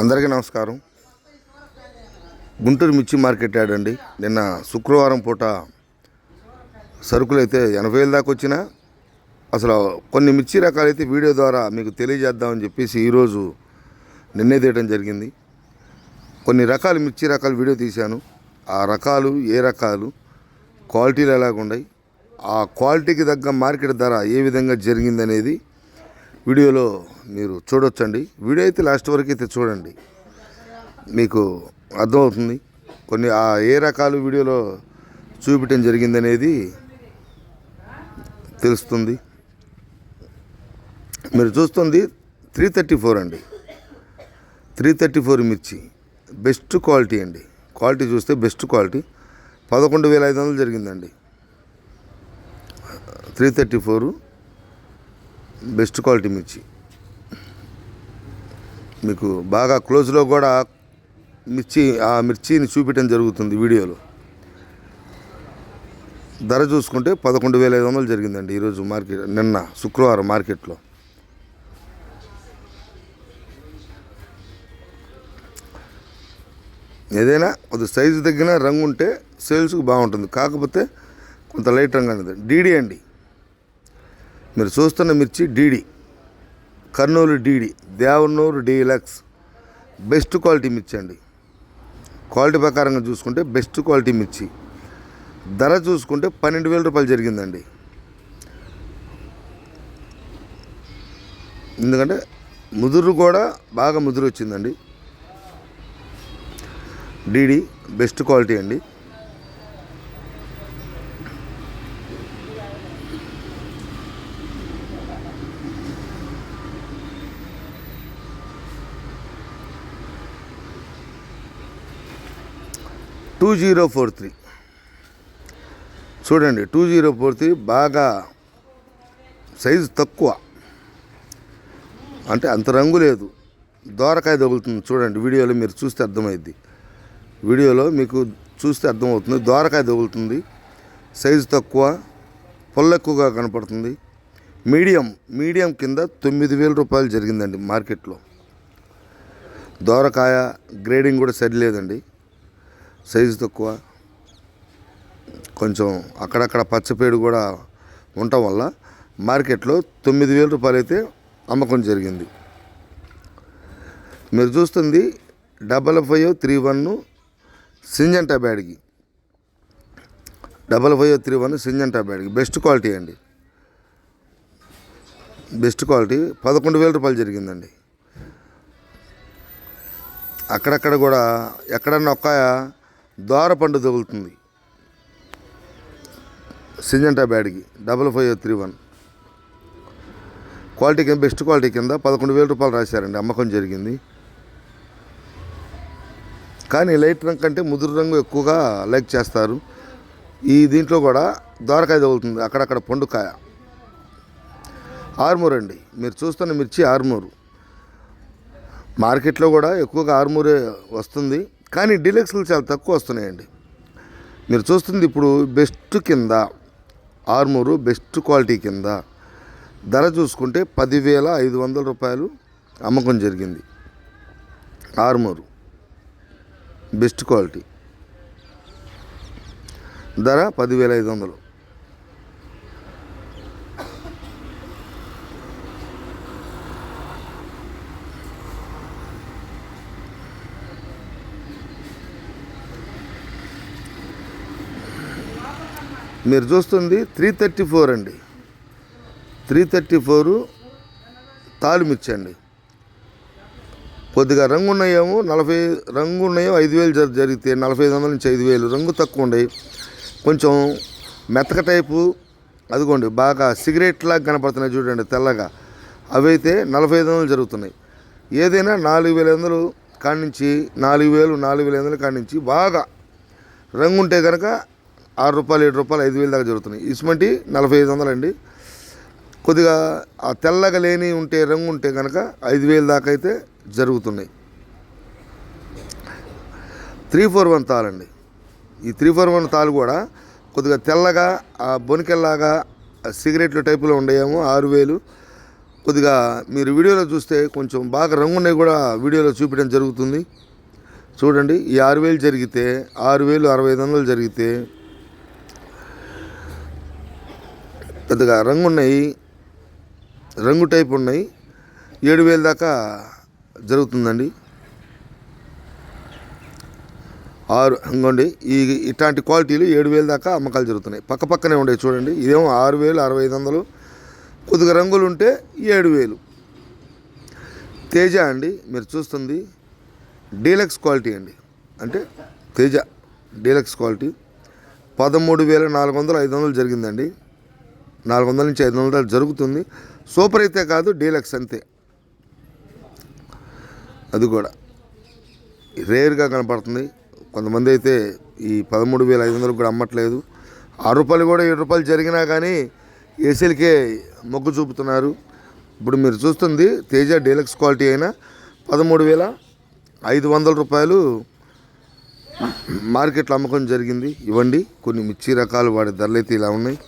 అందరికీ నమస్కారం. గుంటూరు మిర్చి మార్కెట్ యార్డ్ అండి. నిన్న శుక్రవారం పూట సరుకులు అయితే ఎనభై వేల దాకా వచ్చినా అసలు కొన్ని మిర్చి రకాలైతే వీడియో ద్వారా మీకు తెలియజేద్దామని చెప్పేసి ఈరోజు నిన్నే తీయడం జరిగింది. కొన్ని రకాల మిర్చి రకాల వీడియో తీశాను. ఆ రకాలు ఏ రకాలు క్వాలిటీలు ఎలాగున్నాయి ఆ క్వాలిటీకి తగ్గ మార్కెట్ ధర ఏ విధంగా జరిగిందనేది వీడియోలో మీరు చూడొచ్చండి. వీడియో అయితే లాస్ట్ వరకు అయితే చూడండి. మీకు అర్థమవుతుంది. కొన్ని ఆ ఏ రకాలు వీడియోలో చూపించడం జరిగిందనేది తెలుస్తుంది. మీరు చూస్తుంది త్రీ థర్టీ ఫోర్ అండి. త్రీ థర్టీ ఫోర్ మిర్చి. బెస్ట్ క్వాలిటీ అండి. క్వాలిటీ చూస్తే బెస్ట్ క్వాలిటీ. పదకొండు వేల ఐదు వందలు జరిగిందండి. Three thirty four. Best quality మిర్చి. మీకు బాగా క్లోజ్లో కూడా మిర్చి ఆ మిర్చిని చూపించడం జరుగుతుంది వీడియోలో. ధర చూసుకుంటే పదకొండు వేల ఐదు వందలు జరిగిందండి ఈరోజు మార్కెట్ నిన్న శుక్రవారం మార్కెట్లో. ఏదైనా కొద్ది సైజు తగ్గిన రంగు ఉంటే సేల్స్కి బాగుంటుంది. కాకపోతే కొంత లైట్ రంగు అనేది. డీడీ అండి. మీరు చూస్తున్న మిర్చి DD. Kurnool DD Devanur deluxe. Best quality మిర్చి అండి. క్వాలిటీ ప్రకారంగా చూసుకుంటే బెస్ట్ క్వాలిటీ మిర్చి. ధర చూసుకుంటే పన్నెండు వేల రూపాయలు జరిగిందండి. ఎందుకంటే ముదురు కూడా బాగా ముదురు వచ్చిందండి. డీడీ బెస్ట్ క్వాలిటీ అండి. Two zero four three. చూడండి టూ జీరో ఫోర్ త్రీ బాగా సైజు తక్కువ. అంటే అంత రంగు లేదు. దోరకాయ తగులుతుంది చూడండి వీడియోలో మీరు చూస్తే అర్థమైద్ది. వీడియోలో మీకు చూస్తే అర్థమవుతుంది దోరకాయ తగులుతుంది. సైజు తక్కువ పొల్ల ఎక్కువగా కనపడుతుంది. మీడియం మీడియం కింద తొమ్మిది వేల రూపాయలు జరిగిందండి మార్కెట్లో. దోరకాయ గ్రేడింగ్ కూడా సరిలేదండి. సైజు తక్కువ. కొంచెం అక్కడక్కడ పచ్చపేడు కూడా ఉండటం వల్ల మార్కెట్లో తొమ్మిది వేల రూపాయలు అయితే అమ్మకం జరిగింది. మీరు చూస్తుంది double five three one Syngenta Byadgi. Double five three one Syngenta Byadgi. Best quality అండి. బెస్ట్ క్వాలిటీ పదకొండు వేల రూపాయలు జరిగిందండి. అక్కడక్కడ కూడా ఎక్కడన్నా ఒక్క దోర పండు తగులుతుంది. Syngenta Byadgi double five three one. Quality కింద బెస్ట్ క్వాలిటీ కింద పదకొండు వేల రూపాయలు రాశారండి అమ్మకం జరిగింది. కానీ లైట్ రంగు కంటే ముదురు రంగు ఎక్కువగా లైక్ చేస్తారు. ఈ దీంట్లో కూడా దోరకాయ తగులుతుంది అక్కడక్కడ పండుకాయ. ఆర్మూర్ అండి మీరు చూస్తున్న మిర్చి ఆర్మూరు. మార్కెట్లో కూడా ఎక్కువగా ఆర్మూరే వస్తుంది. కానీ డీలక్స్లు చాలా తక్కువ వస్తున్నాయండి. మీరు చూస్తుంది ఇప్పుడు బెస్ట్ కింద ఆర్మూరు బెస్ట్ క్వాలిటీ కింద ధర చూసుకుంటే పదివేల ఐదు వందల రూపాయలు అమ్మకం జరిగింది. Armur best quality. ధర పదివేల ఐదు వందలు. మీరు చూస్తుంది త్రీ థర్టీ ఫోర్ అండి. త్రీ థర్టీ ఫోరు తాలుమిర్చి అండి కొద్దిగా రంగు ఉన్నాయేమో నలభై రంగు ఉన్నాయో ఐదు వేలు జరి జరిగితే నలభై ఐదు వందల నుంచి ఐదు వేలు రంగు తక్కువ ఉన్నాయి కొంచెం మెత్తక టైపు అదిగోండి బాగా సిగరెట్ లాగా కనపడుతున్నాయి చూడండి తెల్లగా. అవైతే నలభై ఐదు వందలు జరుగుతున్నాయి. ఏదైనా నాలుగు వేల వందలు కాడి నుంచి నాలుగు వేలు నాలుగు వేల ఐదు వందల కాడి నుంచి బాగా రంగు ఉంటే కనుక ఆరు రూపాయలు ఏడు రూపాయలు ఐదు వేలు దాకా జరుగుతున్నాయి. ఇసుమంటి నలభై ఐదు వందలు అండి. కొద్దిగా ఆ తెల్లగా లేని ఉంటే రంగు ఉంటే కనుక ఐదు వేలు దాకా అయితే జరుగుతున్నాయి. త్రీ ఫోర్ వన్ తాళండి ఈ త్రీ ఫోర్ వన్ తాళ్ళు కూడా కొద్దిగా తెల్లగా ఆ బొనికెల్లాగా సిగరెట్లు టైపులో ఉండేమో ఆరు వేలు. కొద్దిగా మీరు వీడియోలో చూస్తే కొంచెం బాగా రంగున్నాయి కూడా వీడియోలో చూపించడం జరుగుతుంది. చూడండి ఈ ఆరు వేలు జరిగితే ఆరు వేలు అరవై ఐదు వందలు జరిగితే పెద్దగా రంగు ఉన్నాయి. రంగు టైప్ ఉన్నాయి. ఏడు వేలు దాకా జరుగుతుందండి. ఆరు ఇంకోండి ఈ ఇట్లాంటి క్వాలిటీలు ఏడు వేలు దాకా అమ్మకాలు జరుగుతున్నాయి. పక్క పక్కనే ఉండే చూడండి. ఇదేమో ఆరు వేలు అరవై ఐదు వందలు. కొద్దిగా రంగులు ఉంటే ఏడు వేలు. తేజ అండి మీరు చూస్తుంది. డీలక్స్ క్వాలిటీ అండి. అంటే తేజ డీలక్స్ క్వాలిటీ. పదమూడు వేల నాలుగు వందలు ఐదు వందలు జరిగిందండి. నాలుగు వందల నుంచి ఐదు వందలు జరుగుతుంది. సూపర్ అయితే కాదు డీలక్స్ అంతే. అది కూడా. రేర్గా కనపడుతుంది. కొంతమంది అయితే ఈ పదమూడు వేల ఐదు వందలకు కూడా అమ్మట్లేదు. ఆరు రూపాయలు కూడా ఏడు రూపాయలు జరిగినా కానీ ఏసీలకే మొగ్గు చూపుతున్నారు. ఇప్పుడు మీరు చూస్తుంది తేజ డీలక్స్ క్వాలిటీ అయినా పదమూడు వేల ఐదు వందల రూపాయలు మార్కెట్లో అమ్మకం జరిగింది. ఇవ్వండి కొన్ని మిర్చి రకాలు వాడి ధరలు అయితే ఇలా ఉన్నాయి.